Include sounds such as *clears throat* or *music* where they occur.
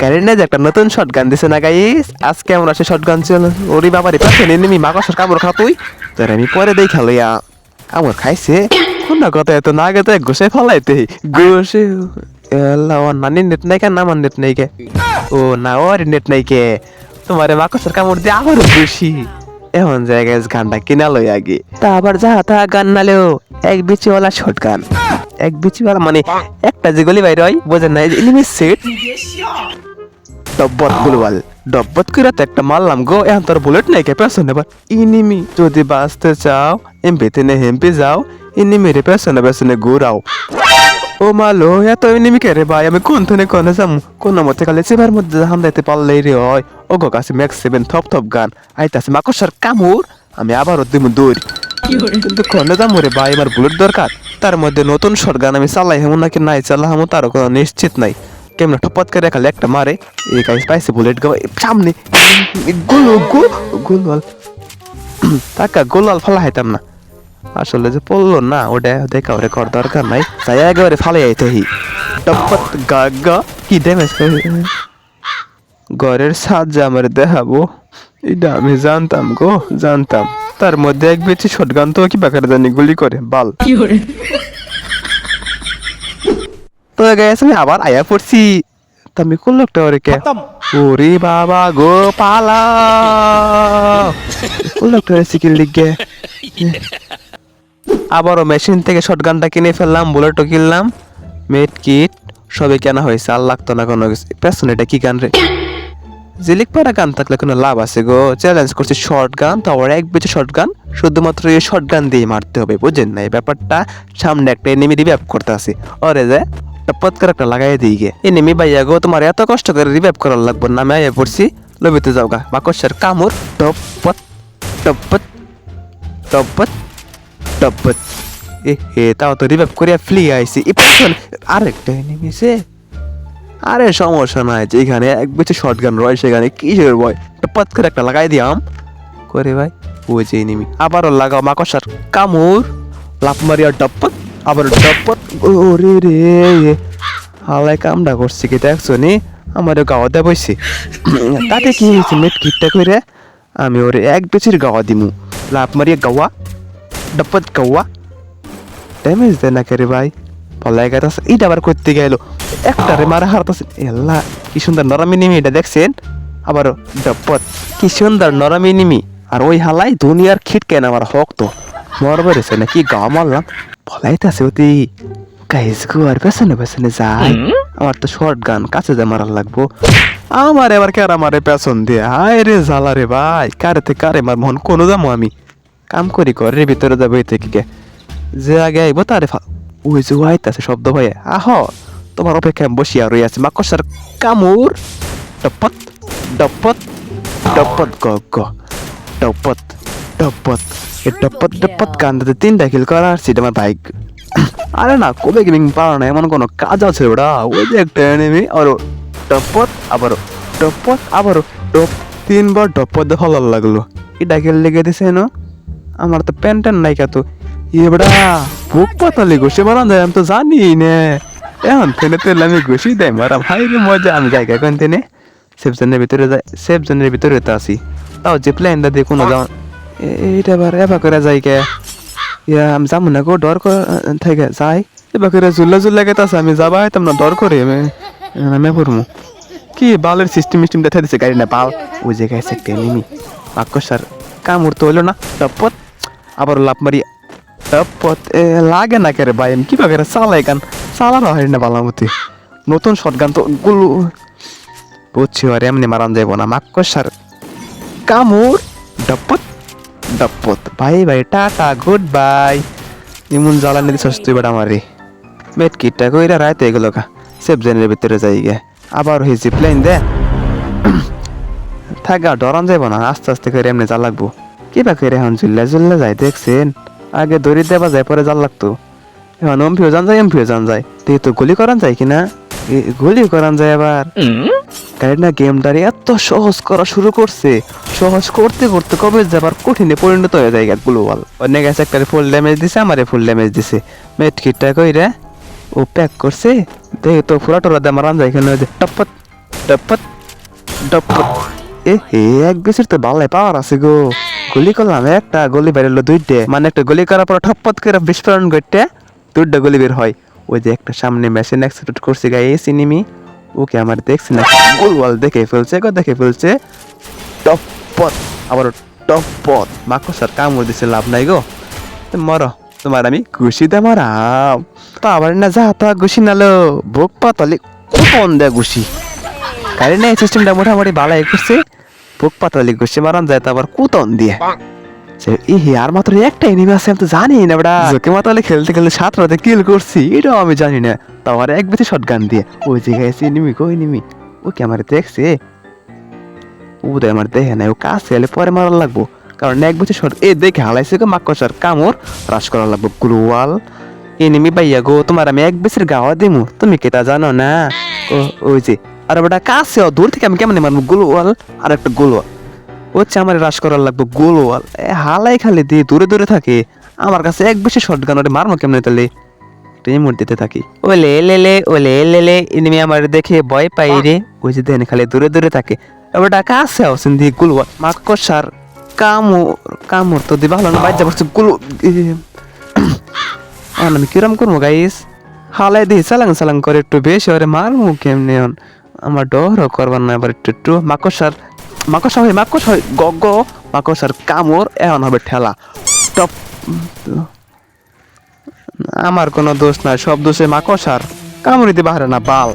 ক্যারেন্ডে যে একটা নতুন শর্ট গান দিছে না গাইস আজকে আমরা সে শর্ট গান ছিল? ওরে বাবারে, পাশে নেমি মাকসের কামড় খা তুই। তোর আমি পরে দেই খেলো ইয়া কামড় খাইছে। কোন কথা এত না গেতে, ঘষে ফলাইতে। ঘষে এলা, ও নানি নেট নাই কেন আমার নেট নাই কে? ও না, ওর নেট নাই কে? তোমারে মাকসের কামড় দিয়ে আবার বেশি এমন জায়গায় গানটা কিনা লই আগে। তা আবার যা, তা গান নালেও এক বিচিওয়ালা শর্ট গান এক বিচিওয়ালা মানে একটা যে গলি বাইরে হয়, বোঝেন না এনিমি সেট ডব্বত গুলওয়াল ডব্বত তো একটা মারলাম গো, এখন তোর বুলেট নাই কে, পেছনে এবার ইনিমি, যদি বাঁচতে চাও এমপিতে নে, হেম্পি যাও ইনিমি রে পেছনে পেছনে ঘুরাও। ও মালো এত ইনিমি কে রে ভাই? আমি কোন থনে কোনে যাম? কোন মতে খালি চেবার মধ্যে হামদাইতে পারলেই রে হয়। ও গো কাছে ম্যাক্স সেভেন, থপ থপ গান। আইতাছে মাকসার কামুর আমি আবারও দিমু দৌড়। কিন্তু কোনে যাম রে ভাই? আমার বুলেট দরকার। তার মধ্যে নতুন শর্ট গান আমি চালাই হেমন নাকি নাই চালা হেমন তারও কোনো নিশ্চিত নাই। কেমন টপত করে একটা মারে। এই গাইস পাইছে বুলেট গো। সামনে। গোল গোল গোলওয়াল। টাকা গোলওয়াল ফালা হাইতাম না। আসলে যে পড়ল না, ওটা দেখা ওরে কর দরকার নাই। তাই একেবারে ফালে আইতে হি। টপত গা গা। কি ড্যামেজ ঘরের সাজ যে আমার দেখাবো। এটা আমি জানতাম গো, জানতাম। তার মধ্যে এক বেশি শটগান তো কি বাকার জানি গুলি করে, বাল। তো গেছে আমি আবার আয়া পড়ছি। তা আমি কোন লোকটা ওরে কে? ওরে বাবা গো পালা কোন লোকটা ওরে সিকিল আবারও মেশিন থেকে শটগানটা কিনে ফেললাম বুলেটও কিনলাম। মেট কিট সবই কেনা হয়েছে আর লাগতো না কোনো কিছু। পেছনে এটা কি গান রে? জিলিক পাড়া গান থাকলে কোনো লাভ আছে গো। চ্যালেঞ্জ করছি শর্ট গান তো আবার এক বেঁচে শর্ট গান শুধুমাত্র এই শর্ট গান দিয়ে মারতে হবে বুঝেন না এই ব্যাপারটা সামনে একটা এনিমি রিভাইভ করতে আসি ওরে যে টপত করে একটা লাগাই দিই গে। এনিমি ভাইয়া গো, তোমার এত কষ্ট করে রিভাইভ করার লাগবে না, আমি আইয়া পড়ছি, লবিতে যাও গা। বাকসের কামড় টপত টপত টপত টপত এ হে, তাও তো রিভাইভ করিয়া ফ্লি আইছি। এ পেছন, আরেকটা এনিমি সে আরে সমস্যা নাই, যেখানে এক বেশি শর্ট গান রয়, সেখানে কিসের বয় টপাত করে একটা লাগাই দিয়াম। করে ভাই, ওই যে নিমি আবারও লাগাও মাকসার কামুর লাফ মারিয়া ডপ্পত আবার ডপ্পত ওরে রে হালাই কামটা করছি কি দেখছ নি? আমার গাওয়া দেওয়া বইছে। তাতে কি হয়েছে মেট কিটটা করে আমি ওরে এক বেচির গাওয়া দিমু। লাভ মারিয়া গাওয়া ডপ্পত গাওয়া। ড্যামেজ দেয় না রে ভাই? পলাই গাইতাছে এইটা আবার করতে গেল। একটা রে মারা হারতাছে। এল্লা, কি সুন্দর নরমি নিমি এটা দেখছেন? আবার ডপত কি সুন্দর নরমি নিমি আর ওই হালাই দুনিয়ার খিটকেন আমার হক তো। মরবে রেছে না কি গা মারলাম ফলাইতাছে অতি গাইস গো আর পেছনে পেছনে যাই। আমার তো শর্ট গান কাছে যা মারার লাগবো। আমার এবার কার আমারে পেছন দিয়ে? হায় রে জ্বালা রে ভাই কারে থেকে কারে মার মহন কোনো যাব আমি। কাম করি ঘরের ভিতরে যাব এই থেকে। যে আগে আইব তারে ওই যে আইতাছে শব্দ হয়ে আহ তোমার অপেক্ষায় বসিয়া রই আছে। মাকসার কামুর ডপত ডপত ডপত গ গ। ডপত ডপত ডপত ডপত কান্দাতে তিনটা কিল করা আর সেটা আমার বাইক আরে না কবে গেমিং পারো না এমন কোনো কাজ আছে ওটা ওই যে একটা এনেমি আর ডপত আবারও ডপত আবারও ডপ তিনবার ডপত দেখে ভালো লাগল। এটা খেল লেগে দিছে না আমার তো প্যান্ট ট্যান্ট নাই কত। এবড়া বুক পাতালি ঘষে মারান যায় আমি তো জানি নে। এখন ফেলে তেলে আমি ঘষি দেয় মারাম হাই রে মজা আমি যাই কোন তেনে সেফ জোনের ভিতরে যাই সেফ জোনের ভিতরে তো আসি তাও যে প্লেন দা দিয়ে কোনো যাও। এইটা এবার এবার করে যাই কে? ইয়া আমি যাব না গো ডর করে থেকে যাই। এবার করে জুল্লা জুল্লা গেতে আছে আমি যাবা হইতাম না ডর করে আমি আমি পড়মু কি বালের সিস্টেম মিস্টেম দেখা দিছে গাড়ি না পাল ওই যে গাইছে একটা নিমি বাক্যসার কামড় তো হইল না? টপত আবার লাভ মারি টপত এ লাগে না কেরে ভাই আমি কিবা করে চালাই গান। চালানো হয় না বালামতি। নতুন শর্ট গান তো গুলো বুঝছি আর এমনি মারান যাইব না। মাক্কসার কামড় ডপত ডপত। ভাই ভাই, টাটা গুড বাই এমন জ্বালানি দিছস তুই বেটা আমারে। মেট কিটটা কইরা রাইতে এগুলো কা সেফ জেনের ভিতরে যাই গে। আবার হই জিপলাইন দে। *clears throat* থাকা ডরান যাইব না। আস্তে আস্তে করে এমনি যা লাগবো। কিবা করে এখন জুল্লা জুল্লা যায়, দেখছেন? আগে দড়ি দেবা যায়, পরে জাল লাগতো। এখন এমপিও জান যায়, এমপিও জান যায়। তুই তো গুলি করান যায় কিনা? গুলি করান যায় আবার। কারণ না গেমটারে এত সহজ করা শুরু করছে? সহজ করতে করতে কবে যাবার কঠিনে পরিণত হয়ে যায় গ্লোবাল অনেক গেছে একটা ফুল ড্যামেজ দিছে আমারে ফুল ড্যামেজ দিছে। মেট কিটটা কই রে? ও প্যাক করছে? দেখি তো ফুরা টোরা দিয়ে মারান যায় এখানে টপত ডপত ডপত এ হে এক বেশির তো বাল্লাই পাওয়ার আছে গো। গুলি করলাম একটা গলি বেরোলো দুইটে। মানে একটা গুলি করার পর ঠপত করে বিস্ফোরণ করতে দুইটা গুলি বের হয়। ওই যে একটা সামনে মেশিন এক্সিডেন্ট করছে গায়ে সিনেমি? ওকে আমার দেখছি না গোলওয়াল দেখে ফেলছে গো, দেখে ফেলছে। টপত আবার টপত মাকসার কামড় দিছে, লাভ নাই গো। মরো, তোমার আমি ঘুষিতে মারাম। তো আবার না যা, তা ঘুষি নালো বুক পাতলি কোন দে ঘুষি কারণ এই সিস্টেমটা মোটামুটি ভালাই করছে। বুক পাতলি ঘুষি মারান যায় তো আবার কুতন দিয়ে। ইহে আর মাত্র একটা এনিমি আছে আমি তো জানি না বড়া জোকে মাতালে খেলতে খেলতে সাত কিল করছি এটাও আমি জানি না। তাও আর এক বেশি শট গান দিয়ে ওই জায়গায় এসে এনিমি কই এনিমি ও কি আমার দেখছে? উদয় আমার দেখে নাই ও কাছে এলে পরে মারা লাগবো। কারণ এক বছর শট এ দেখে হালাইছে গো মাকসার কামড় রাস করা লাগবো। গ্লোয়াল এনিমি পাইয়া গো তোমার আমি এক বেশির গাওয়া দিমু তুমি কি তা জানো না? ও ওই যে আর বেটা কাছে ও, দূর থেকে আমি কেমন মারবো? গ্লোয়াল আর একটা গ্লোয়াল। হচ্ছে আমার রাস করার লাগবে, গোলওয়াল। এ, হালাই খালি দিয়ে দূরে দূরে থাকে। আমার কাছে এক বেশি শর্ট গান ওরে মারমো কেমনে তাহলে? রিমোট দিতে থাকি। ওলে, লে লে, ওলে, লে লে এনিমি আমার দেখে ভয় পাই রে। ওই যে দেন খালি দূরে দূরে থাকে। ডাকা আছে অসিন দিয়ে গুলওয়াল। মাকসার কামড় কামড় তো দিবা হলো না, বাইরে পড়ছে গুলো আমি কিরম করব গাইস হালাই দিই সালাং সালাং করে একটু বেশি, ওরে মারমু কেমনে আমার ডরও করবার না এবার একটু একটু। মাকসার মাকসা হয় মাকস হয় গগ গ মাকসার কামড় এখন হবে ঠেলা। টপ আমার কোনো দোষ নাই, সব দোষে মাকসার কামড়িতে বাহারে না বাল